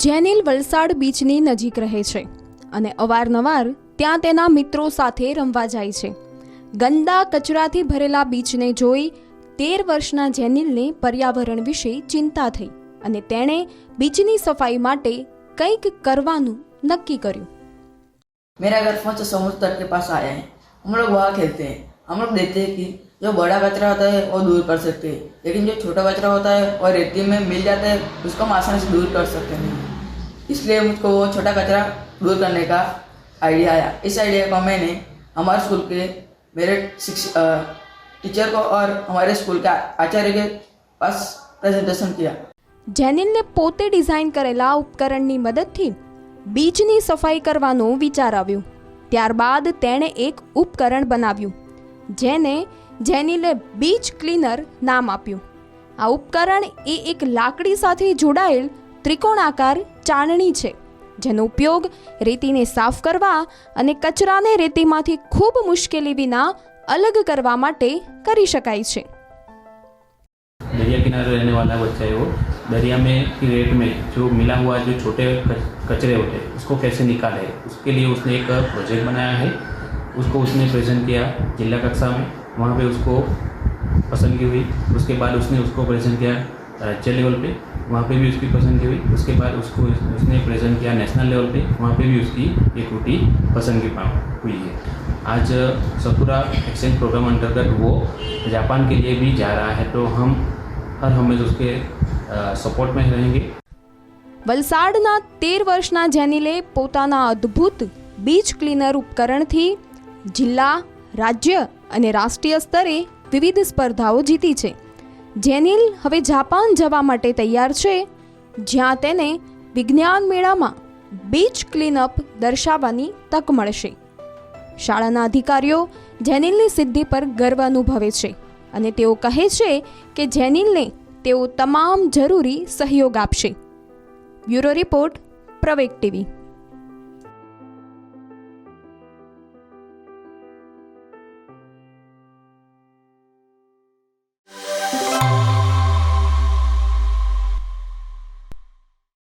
જેનિલ વલસાડ બીચની નજીક રહે છે અને અવારનવાર ત્યાં તેના મિત્રો સાથે રમવા જાય છે ગંદા કચરાથી ભરેલા બીચને જોઈ તેર વર્ષના જેનિલને પર્યાવરણ વિશે ચિંતા થઈ અને તેણે બીચની સફાઈ માટે કંઈક કરવાનું નક્કી કર્યું मेरा घर पहुंच समुद्र तट के पास आया है हम लोग वहाँ खेलते हैं हम लोग देखते हैं कि जो बड़ा कचरा होता है वो दूर कर सकते हैं लेकिन जो छोटा कचरा होता है वो रेती में मिल जाता है उसको हम आसानी से दूर कर सकते नहीं इसलिए मुझको वो छोटा कचरा दूर करने का आइडिया आया इस आइडिया को मैंने हमारे स्कूल के मेरे शिक्षक टीचर को और हमारे स्कूल के आचार्य के पास प्रेजेंटेशन किया જેનિલને પોતે ડિઝાઇન કરેલા ઉપકરણની મદદથી બીચની સફાઈ કરવાનો વિચાર આવ્યો ત્યારબાદ તેણે એક ઉપકરણ બનાવ્યું જેને જેનિલે બીચ ક્લીનર નામ આપ્યું આ ઉપકરણ એ એક લાકડી સાથે જોડાયેલ ત્રિકોણાકાર ચાળણી છે જેનો ઉપયોગ રેતીને સાફ કરવા અને કચરાને રેતીમાંથી ખૂબ મુશ્કેલી વિના અલગ કરવા માટે કરી શકાય છે दरिया किनारे रहने वाला बच्चा है वो दरिया में की रेत में जो मिला हुआ जो छोटे कच- कचरे होते हैं उसको कैसे निकाले उसके लिए उसने एक प्रोजेक्ट बनाया है उसको उसने प्रेजेंट किया जिला कक्षा में वहाँ पे उसको पसंदगी हुई उसके बाद उसने उसको प्रेजेंट किया राज्य लेवल पे वहाँ पे भी उसकी पसंदगी हुई उसके बाद उसको उसने प्रेजेंट किया नेशनल लेवल पे वहाँ पे भी उसकी एक रोटी पसंदगी पा- हुई है आज सतुरा एक्सचेंज प्रोग्राम अंतर्गत वो जापान के लिए भी जा रहा है तो हम हर हमेशा उसके सपोर्ट में रहेंगे વલસાડના તેર વર્ષના જેનિલે પોતાના અદ્ભુત બીચ ક્લીનર ઉપકરણથી જિલ્લા રાજ્ય અને રાષ્ટ્રીય સ્તરે વિવિધ સ્પર્ધાઓ જીતી છે. જેનિલ હવે જાપાન જવા માટે તૈયાર છે, જ્યાં તેને વિજ્ઞાન મેળામાં બીચ ક્લીનઅપ દર્શાવવાની તક મળશે. શાળાના અધિકારીઓ જેનિલની સિદ્ધિ પર ગર્વ અનુભવે છે અને તેઓ કહે છે કે જેનિલને તેઓ તમામ જરૂરી સહયોગ આપશે. બ્યુરો રિપોર્ટ પ્રવેક ટીવી.